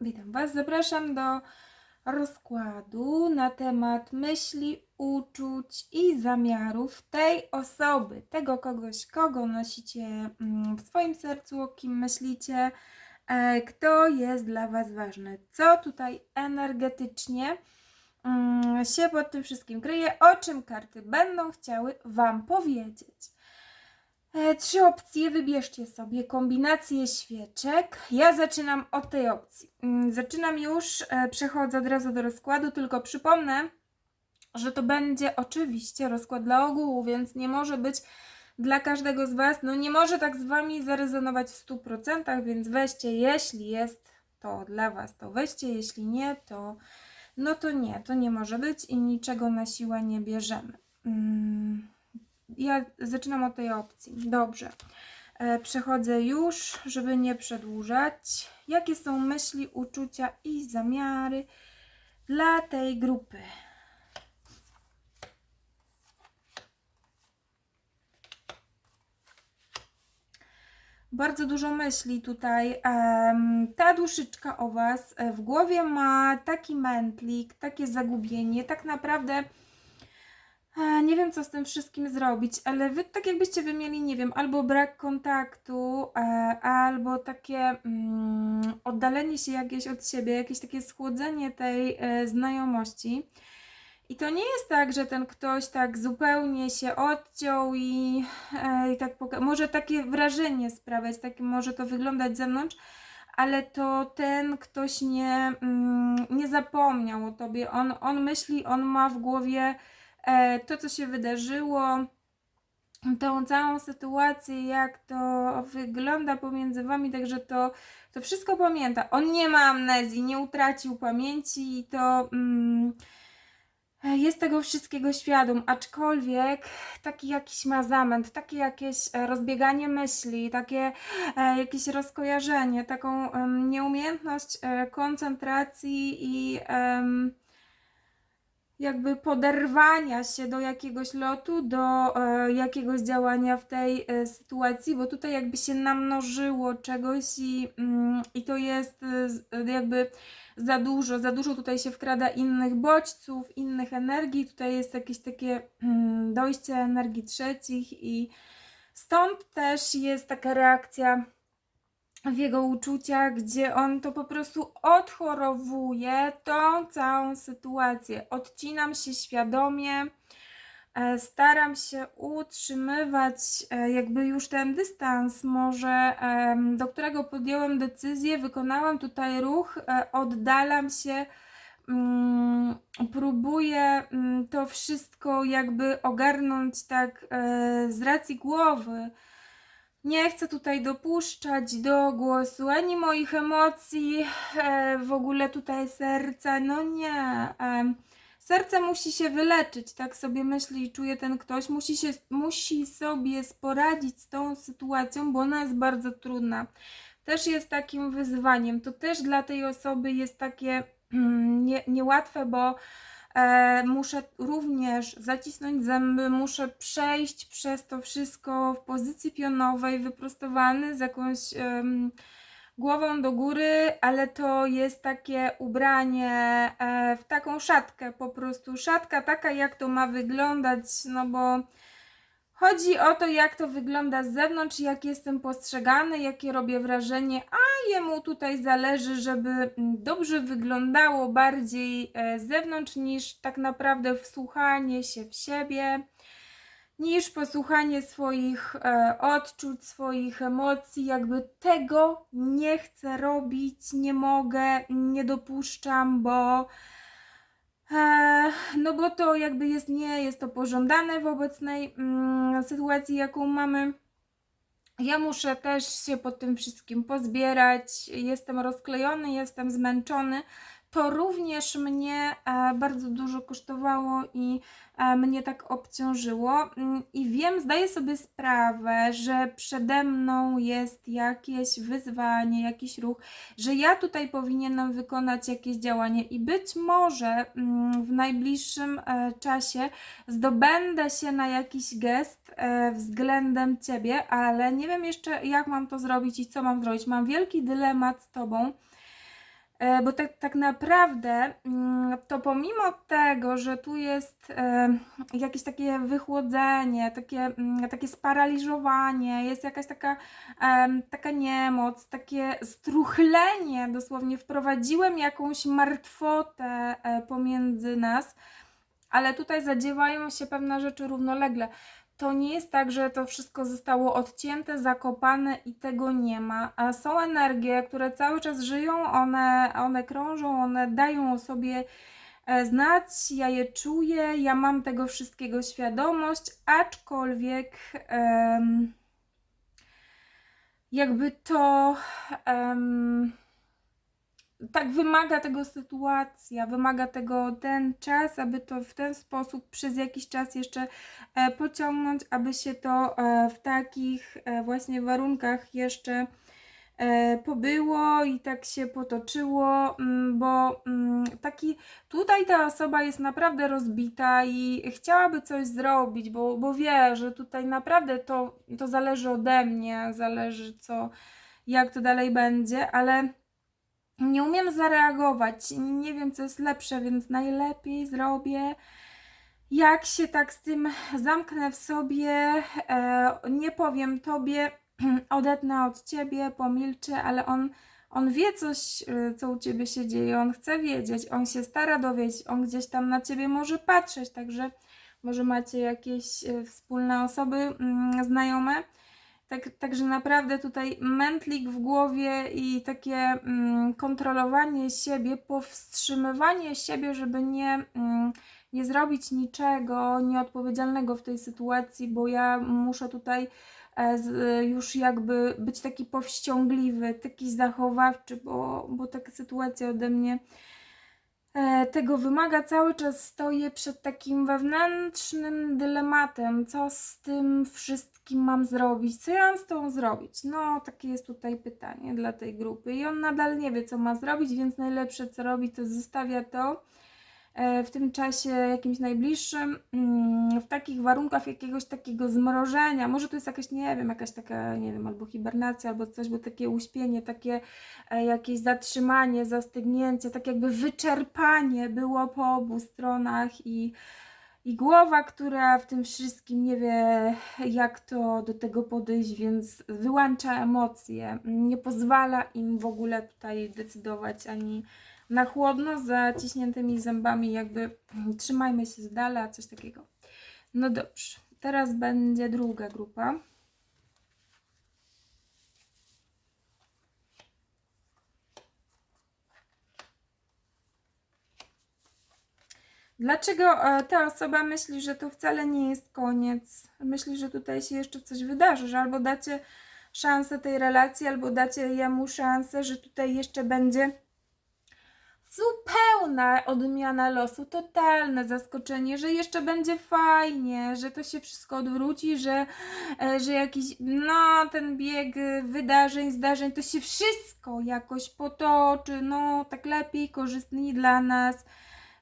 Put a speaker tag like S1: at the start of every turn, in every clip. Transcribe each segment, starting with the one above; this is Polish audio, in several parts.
S1: Witam Was. Zapraszam do rozkładu na temat myśli, uczuć i zamiarów tej osoby, tego kogoś, kogo nosicie mm, w swoim sercu, o kim myślicie, e, kto jest dla Was ważny, co tutaj energetycznie mm, się pod tym wszystkim kryje, o czym karty będą chciały Wam powiedzieć. E, Trzy opcje, wybierzcie sobie kombinację świeczek. Ja zaczynam od tej opcji. Mm, Zaczynam już, e, przechodzę od razu do rozkładu, tylko przypomnę, że to będzie oczywiście rozkład dla ogółu, więc nie może być dla każdego z Was, no nie może tak z Wami zarezonować w 100%, więc weźcie, jeśli jest to dla Was, to weźcie, jeśli nie, to no to nie, to nie może być i niczego na siłę nie bierzemy. Mm ja zaczynam od tej opcji. Dobrze. E, Przechodzę już, żeby nie przedłużać. Jakie są myśli, uczucia i zamiary dla tej grupy? Bardzo dużo myśli tutaj. Ta duszyczka o Was e, w głowie ma taki mętlik, takie zagubienie. Tak naprawdę Nie wiem, co z tym wszystkim zrobić, ale wy tak jakbyście wy mieli, nie wiem, albo brak kontaktu, e, albo takie mm, oddalenie się jakieś od siebie, jakieś takie schłodzenie tej e, znajomości. I to nie jest tak, że ten ktoś tak zupełnie się odciął i, e, i tak może takie wrażenie sprawiać, takie może to wyglądać z zewnątrz, ale to ten ktoś nie, mm, nie zapomniał o tobie. On, on myśli, on ma w głowie to, co się wydarzyło, tą całą sytuację, jak to wygląda pomiędzy wami, także to, to wszystko pamięta. On nie ma amnezji, nie utracił pamięci i to mm, jest tego wszystkiego świadom, aczkolwiek taki jakiś ma zamęt, takie jakieś e, rozbieganie myśli, takie e, jakieś rozkojarzenie, taką nieumiejętność e, koncentracji i em, jakby poderwania się do jakiegoś lotu, do e, jakiegoś działania w tej e, sytuacji, bo tutaj jakby się namnożyło czegoś i, mm, i to jest e, e, jakby za dużo, za dużo tutaj się wkrada innych bodźców, innych energii, tutaj jest jakieś takie mm, dojście energii trzecich i stąd też jest taka reakcja w jego uczuciach, gdzie on to po prostu odchorowuje tą całą sytuację. Odcinam się świadomie, e, staram się utrzymywać e, jakby już ten dystans, może do którego podjąłem decyzję, wykonałam tutaj ruch, e, oddalam się. mm, Próbuję mm, to wszystko jakby ogarnąć tak z racji głowy, nie chcę tutaj dopuszczać do głosu ani moich emocji, e, w ogóle tutaj serca. No nie. em, serce musi się wyleczyć, tak sobie myśli i czuje ten ktoś. Musi, się, musi sobie poradzić z tą sytuacją, bo ona jest bardzo trudna. Też jest takim wyzwaniem. To też dla tej osoby jest takie nie, niełatwe, bo E, muszę również zacisnąć zęby, muszę przejść przez to wszystko w pozycji pionowej, wyprostowany z jakąś em, głową do góry, ale to jest takie ubranie e, w taką szatkę po prostu. Szatka taka, jak to ma wyglądać, no bo chodzi o to, jak to wygląda z zewnątrz, jak jestem postrzegany, jakie robię wrażenie, a jemu tutaj zależy, żeby mm, dobrze wyglądało bardziej e, z zewnątrz niż tak naprawdę wsłuchanie się w siebie, niż posłuchanie swoich e, odczuć, swoich emocji. Jakby tego nie chcę robić, nie mogę, nie dopuszczam, bo. E, no bo to jakby jest nie jest to pożądane w obecnej mm, sytuacji, jaką mamy. Ja muszę też się po tym wszystkim pozbierać. Jestem rozklejony, jestem zmęczony. To również mnie e, bardzo dużo kosztowało i e, mnie tak obciążyło. Mm, I wiem, zdaję sobie sprawę, że przede mną jest jakieś wyzwanie, jakiś ruch, że ja tutaj powinienem wykonać jakieś działanie i być może mm, w najbliższym e, czasie zdobędę się na jakiś gest względem ciebie, ale nie wiem jeszcze, jak mam to zrobić i co mam zrobić. Mam wielki dylemat z tobą. E, Bo tak, tak naprawdę mm, to pomimo tego, że tu jest e, jakieś takie wychłodzenie, takie, mm, takie sparaliżowanie, jest jakaś taka, taka niemoc, takie struchlenie, dosłownie wprowadziłem jakąś martwotę e, pomiędzy nas, ale tutaj zadziewają się pewne rzeczy równolegle. To nie jest tak, że to wszystko zostało odcięte, zakopane i tego nie ma. A są energie, które cały czas żyją, one, one krążą, one dają o sobie e, znać, ja je czuję, ja mam tego wszystkiego świadomość, aczkolwiek em, jakby to em, tak wymaga tego sytuacja, wymaga tego ten czas, aby to w ten sposób przez jakiś czas jeszcze e, pociągnąć, aby się to e, w takich e, właśnie warunkach jeszcze pobyło i tak się potoczyło, mm, bo mm, taki tutaj ta osoba jest naprawdę rozbita i chciałaby coś zrobić, bo, bo wie, że tutaj naprawdę to, to zależy ode mnie, zależy co, jak to dalej będzie, ale nie umiem zareagować, nie wiem co jest lepsze, więc najlepiej zrobię. Jak się tak z tym zamknę w sobie, e, nie powiem tobie, odetnę od ciebie, pomilczę, ale on, on wie coś, e, co u ciebie się dzieje, on chce wiedzieć, on się stara dowiedzieć, on gdzieś tam na ciebie może patrzeć, także może macie jakieś e, wspólne osoby mm, znajome. Tak, także naprawdę tutaj mętlik w głowie i takie mm, kontrolowanie siebie, powstrzymywanie siebie, żeby nie, mm, nie zrobić niczego nieodpowiedzialnego w tej sytuacji, bo ja muszę tutaj e, już jakby być taki powściągliwy, taki zachowawczy, bo, bo taka sytuacja ode mnie tego wymaga, cały czas stoję przed takim wewnętrznym dylematem, co z tym wszystkim mam zrobić, co ja mam z tą zrobić. No, takie jest tutaj pytanie dla tej grupy i on nadal nie wie, co ma zrobić, więc najlepsze, co robi, to zostawia to e, w tym czasie jakimś najbliższym, mm, w takich warunkach jakiegoś takiego zmrożenia, może to jest jakaś, nie wiem, jakaś taka, nie wiem, albo hibernacja, albo coś, bo takie uśpienie, takie e, jakieś zatrzymanie, zastygnięcie, tak jakby wyczerpanie było po obu stronach i, i głowa, która w tym wszystkim nie wie, jak to do tego podejść, więc wyłącza emocje, nie pozwala im w ogóle tutaj decydować ani na chłodno, zaciśniętymi zębami, jakby mm, trzymajmy się z dala, coś takiego. No dobrze, teraz będzie druga grupa. Dlaczego e, ta osoba myśli, że to wcale nie jest koniec? Myśli, że tutaj się jeszcze coś wydarzy, że albo dacie szansę tej relacji, albo dacie jemu szansę, że tutaj jeszcze będzie zupełna odmiana losu, totalne zaskoczenie, że jeszcze będzie fajnie, że to się wszystko odwróci, że, e, że jakiś, no, ten bieg wydarzeń, zdarzeń, to się wszystko jakoś potoczy, no, tak lepiej, korzystniej dla nas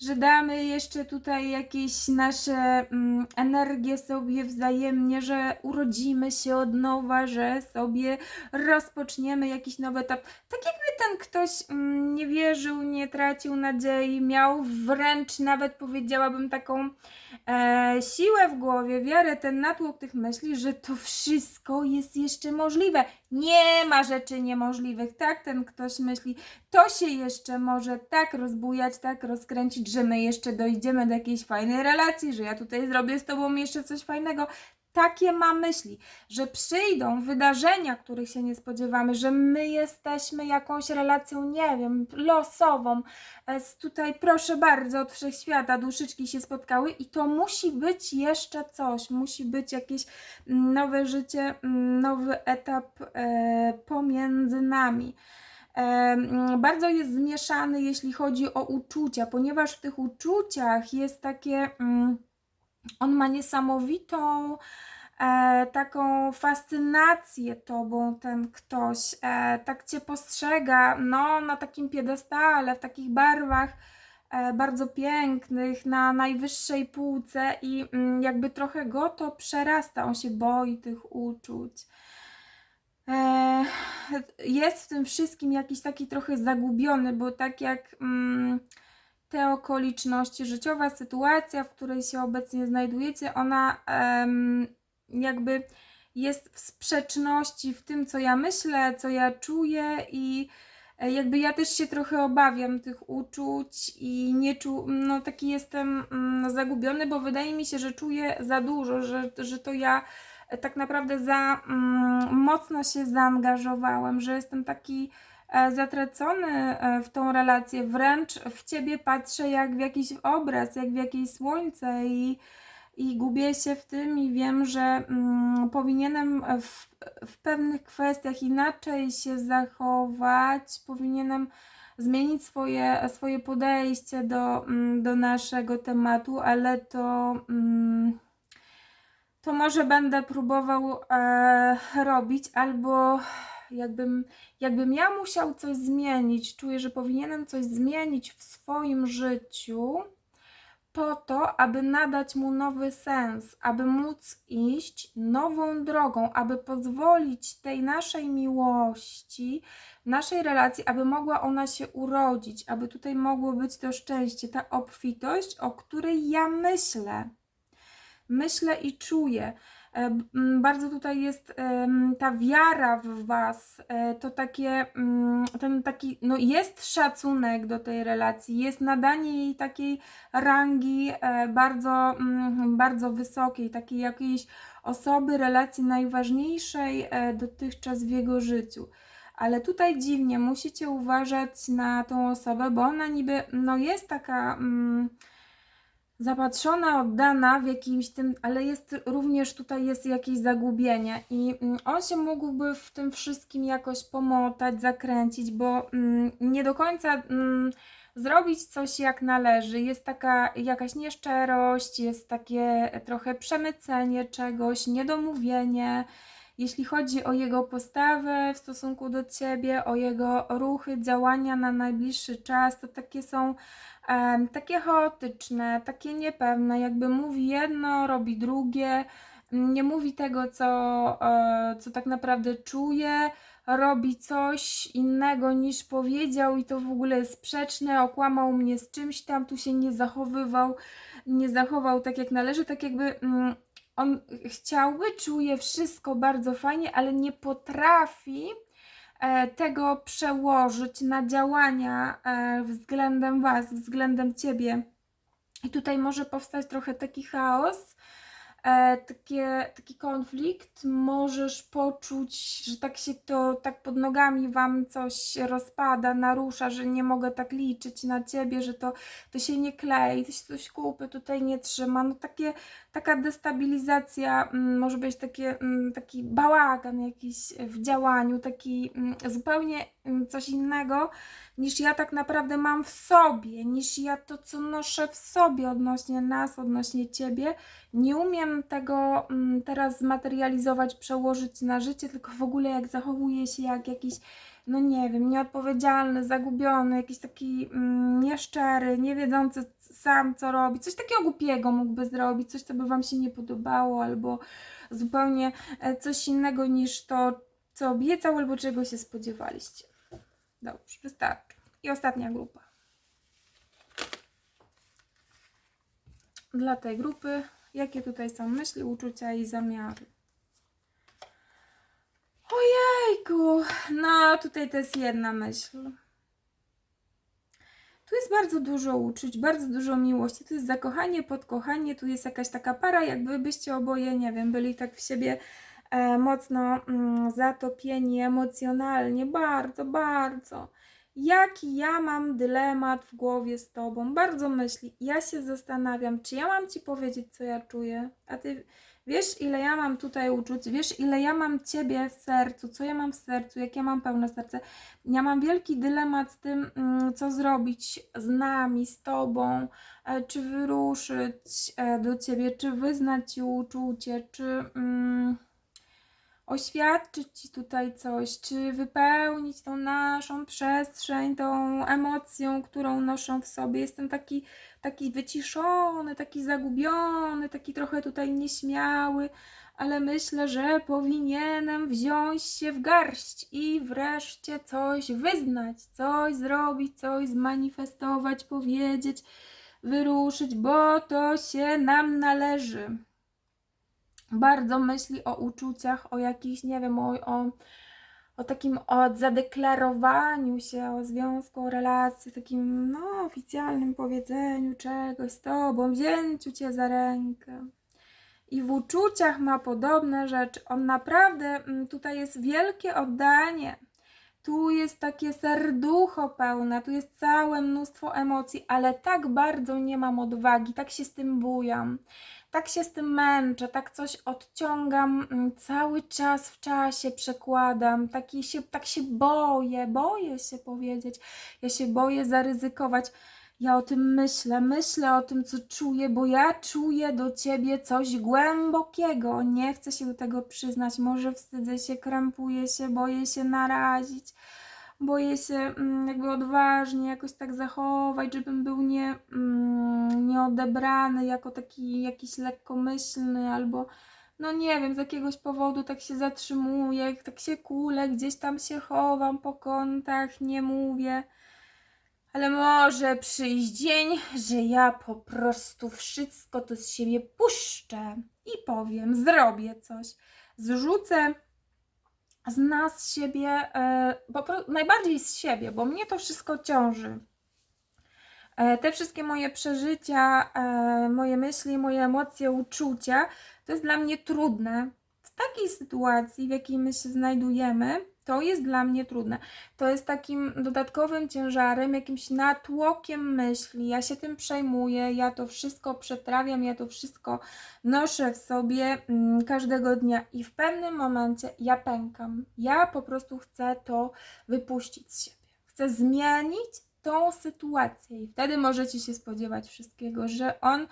S1: że damy jeszcze tutaj jakieś nasze mm, energie sobie wzajemnie, że urodzimy się od nowa, że sobie rozpoczniemy jakiś nowy etap. Tak jakby ten ktoś mm, nie wierzył, nie tracił nadziei, miał wręcz nawet powiedziałabym taką e, siłę w głowie, wiarę, ten natłok tych myśli, że to wszystko jest jeszcze możliwe. Nie ma rzeczy niemożliwych, tak ten ktoś myśli. To się jeszcze może tak rozbujać, tak rozkręcić, że my jeszcze dojdziemy do jakiejś fajnej relacji, że ja tutaj zrobię z tobą jeszcze coś fajnego. Takie ma myśli, że przyjdą wydarzenia, których się nie spodziewamy, że my jesteśmy jakąś relacją, nie wiem, losową. E, Tutaj proszę bardzo, od wszechświata duszyczki się spotkały i to musi być jeszcze coś, musi być jakieś mm, nowe życie, mm, nowy etap e, pomiędzy nami. E, bardzo jest zmieszany, jeśli chodzi o uczucia, ponieważ w tych uczuciach jest takie. Mm, on ma niesamowitą e, taką fascynację tobą, ten ktoś. E, tak cię postrzega, no, na takim piedestale, w takich barwach e, bardzo pięknych, na najwyższej półce i mm, jakby trochę go to przerasta. On się boi tych uczuć. e, jest w tym wszystkim jakiś taki trochę zagubiony, bo tak jak mm, te okoliczności, życiowa sytuacja, w której się obecnie znajdujecie, ona jakby jest w sprzeczności w tym, co ja myślę, co ja czuję i e, jakby ja też się trochę obawiam tych uczuć i nie czu, no taki jestem mm, zagubiony, bo wydaje mi się, że czuję za dużo, że, że to ja e, tak naprawdę za mm, mocno się zaangażowałem, że jestem taki zatracony e, w tą relację, wręcz w ciebie patrzę jak w jakiś obraz, jak w jakieś słońce i, i gubię się w tym i wiem, że mm, powinienem w, w pewnych kwestiach inaczej się zachować, powinienem zmienić swoje, swoje podejście do, mm, do naszego tematu, ale to. Mm, to może będę próbował e, robić, albo jakbym, jakbym ja musiał coś zmienić, czuję, że powinienem coś zmienić w swoim życiu, po to, aby nadać mu nowy sens, aby móc iść nową drogą, aby pozwolić tej naszej miłości, naszej relacji, aby mogła ona się urodzić, aby tutaj mogło być to szczęście, ta obfitość, o której ja myślę myślę i czuję. E, Bardzo tutaj jest ta wiara w Was, e, to takie, ten taki, no jest szacunek do tej relacji, jest nadanie jej takiej rangi e, bardzo, bardzo wysokiej, takiej jakiejś osoby, relacji najważniejszej dotychczas w jego życiu. Ale tutaj dziwnie musicie uważać na tą osobę, bo ona niby, no jest taka. Mm, zapatrzona, oddana w jakimś tym, ale jest również tutaj jest jakieś zagubienie i mm, on się mógłby w tym wszystkim jakoś pomotać, zakręcić, bo mm, nie do końca mm, zrobić coś jak należy. Jest taka jakaś nieszczerość, jest takie trochę przemycenie czegoś, niedomówienie. Jeśli chodzi o jego postawę w stosunku do ciebie, o jego ruchy, działania na najbliższy czas, to takie są em, takie chaotyczne, takie niepewne, jakby mówi jedno, robi drugie, nie mówi tego, co, e, co tak naprawdę czuje, robi coś innego niż powiedział i to w ogóle jest sprzeczne, okłamał mnie z czymś tam, tu się nie zachowywał, nie zachował tak jak należy, tak jakby mm, on chciałby, czuje wszystko bardzo fajnie, ale nie potrafi e, tego przełożyć na działania e, względem Was, względem Ciebie. I tutaj może powstać trochę taki chaos, e, takie, taki konflikt. Możesz poczuć, że tak się to, tak pod nogami Wam coś rozpada, narusza, że nie mogę tak liczyć na Ciebie, że to, to się nie klei, to się coś kupy tutaj nie trzyma. No takie, taka destabilizacja, mm, może być takie, mm, taki bałagan jakiś w działaniu, taki mm, zupełnie coś innego niż ja tak naprawdę mam w sobie, niż ja to, co noszę w sobie odnośnie nas, odnośnie ciebie. Nie umiem tego teraz zmaterializować, przełożyć na życie, tylko w ogóle jak zachowuję się jak jakiś, no nie wiem, nieodpowiedzialny, zagubiony, jakiś taki mm, nieszczery, nie wiedzący sam co robi, coś takiego głupiego mógłby zrobić, coś co by wam się nie podobało, albo zupełnie e, coś innego niż to, co obiecał, albo czego się spodziewaliście. Dobrze, wystarczy. I ostatnia grupa. Dla tej grupy, jakie tutaj są myśli, uczucia i zamiary? Ojejku, no tutaj to jest jedna myśl. Tu jest bardzo dużo uczuć, bardzo dużo miłości. Tu jest zakochanie, podkochanie, tu jest jakaś taka para, jakby byście oboje, nie wiem, byli tak w siebie e, mocno mm, zatopieni emocjonalnie, bardzo, bardzo. Jaki ja mam dylemat w głowie z tobą? Bardzo myśli. Ja się zastanawiam, czy ja mam ci powiedzieć, co ja czuję, a ty wiesz, ile ja mam tutaj uczuć, wiesz, ile ja mam ciebie w sercu, co ja mam w sercu, jak ja mam pełne serce. Ja mam wielki dylemat z tym, mm, co zrobić z nami, z tobą, e, czy wyruszyć e, do ciebie, czy wyznać ci uczucie, czy. Mm, oświadczyć Ci tutaj coś, czy wypełnić tą naszą przestrzeń, tą emocją, którą noszą w sobie. Jestem taki, taki wyciszony, taki zagubiony, taki trochę tutaj nieśmiały. ale myślę, że powinienem wziąć się w garść i wreszcie coś wyznać, coś zrobić, coś zmanifestować, powiedzieć, wyruszyć, bo to się nam należy. Bardzo myśli o uczuciach, o jakichś, nie wiem, o, o, o takim o zadeklarowaniu się, o związku, o relacji, takim no, oficjalnym powiedzeniu czegoś z tobą, wzięciu cię za rękę i w uczuciach ma podobne rzeczy. On naprawdę, mm, tutaj jest wielkie oddanie. Tu jest takie serducho pełne, tu jest całe mnóstwo emocji, ale tak bardzo nie mam odwagi, tak się z tym bujam, tak się z tym męczę, tak coś odciągam mm, cały czas w czasie, przekładam, taki się, tak się boję, boję się powiedzieć, ja się boję zaryzykować. Ja o tym myślę, myślę o tym, co czuję, bo ja czuję do ciebie coś głębokiego. Nie chcę się do tego przyznać, może wstydzę się, krępuję się, boję się narazić, boję się mm, jakby odważnie jakoś tak zachować, żebym był nie, mm, nieodebrany jako taki jakiś lekkomyślny albo no nie wiem, z jakiegoś powodu tak się zatrzymuję, tak się kulę, gdzieś tam się chowam po kątach, nie mówię. Ale może przyjść dzień, że ja po prostu wszystko to z siebie puszczę i powiem, zrobię coś. Zrzucę z nas siebie, e, najbardziej z siebie, bo mnie to wszystko ciąży. E, te wszystkie moje przeżycia, e, moje myśli, moje emocje, uczucia, to jest dla mnie trudne. W takiej sytuacji, w jakiej my się znajdujemy, to jest dla mnie trudne. To jest takim dodatkowym ciężarem, jakimś natłokiem myśli. Ja się tym przejmuję, ja to wszystko przetrawiam, ja to wszystko noszę w sobie mm, każdego dnia i w pewnym momencie ja pękam. Ja po prostu chcę to wypuścić z siebie. Chcę zmienić tą sytuację i wtedy możecie się spodziewać wszystkiego, że on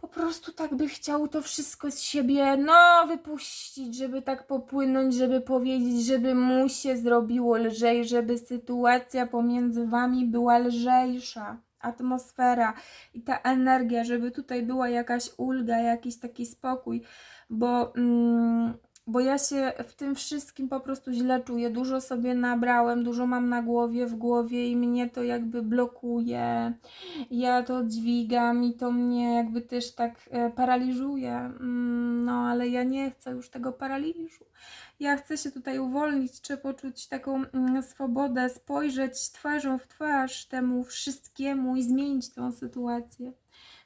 S1: po prostu tak by chciał to wszystko z siebie, no, wypuścić, żeby tak popłynąć, żeby powiedzieć, żeby mu się zrobiło lżej, żeby sytuacja pomiędzy wami była lżejsza. Atmosfera i ta energia, żeby tutaj była jakaś ulga, jakiś taki spokój, bo, mm, bo ja się w tym wszystkim po prostu źle czuję. Dużo sobie nabrałem, dużo mam na głowie, w głowie i mnie to jakby blokuje ja to dźwigam i to mnie jakby też tak e, paraliżuje. Mm, No, ale ja nie chcę już tego paraliżu. Ja chcę się tutaj uwolnić, czy poczuć taką mm, swobodę, spojrzeć twarzą w twarz temu wszystkiemu i zmienić tę sytuację.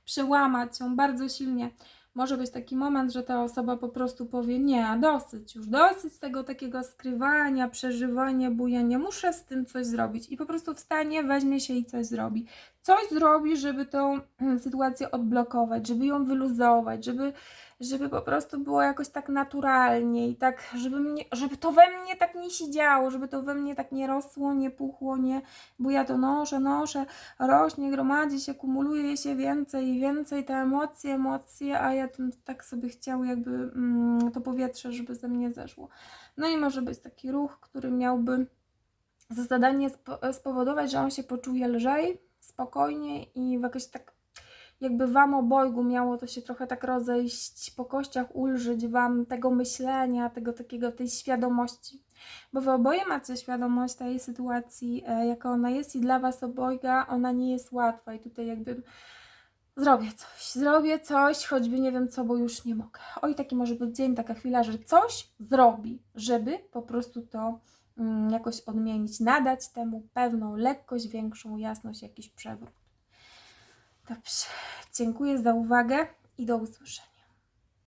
S1: Przełamać ją bardzo silnie. Może być taki moment, że ta osoba po prostu powie: Nie, dosyć już, dosyć tego takiego skrywania, przeżywania, bujania. Muszę z tym coś zrobić. I po prostu wstanie, weźmie się i coś zrobi coś zrobi, żeby tą mm, sytuację odblokować, żeby ją wyluzować, żeby, żeby po prostu było jakoś tak naturalnie i tak, żeby, mnie, żeby to we mnie tak nie siedziało, żeby to we mnie tak nie rosło, nie puchło, nie, bo ja to noszę, noszę, rośnie, gromadzi się, kumuluje się więcej i więcej te emocje, emocje, a ja tym tak sobie chciał jakby mm, to powietrze, żeby ze mnie zeszło. No i może być taki ruch, który miałby za zadanie spo- spowodować, że on się poczuje lżej, spokojnie i w jakoś tak jakby wam obojgu miało to się trochę tak rozejść po kościach, ulżyć wam tego myślenia, tego takiego, tej świadomości. Bo wy oboje macie świadomość tej sytuacji, e, jaka ona jest i dla was obojga ona nie jest łatwa i tutaj jakby zrobię coś, zrobię coś, choćby nie wiem co, bo już nie mogę. Oj, taki może być dzień, taka chwila, że coś zrobi, żeby po prostu to mm, jakoś odmienić, nadać temu pewną lekkość, większą jasność, jakiś przewrót. Dobrze, dziękuję za uwagę i do usłyszenia.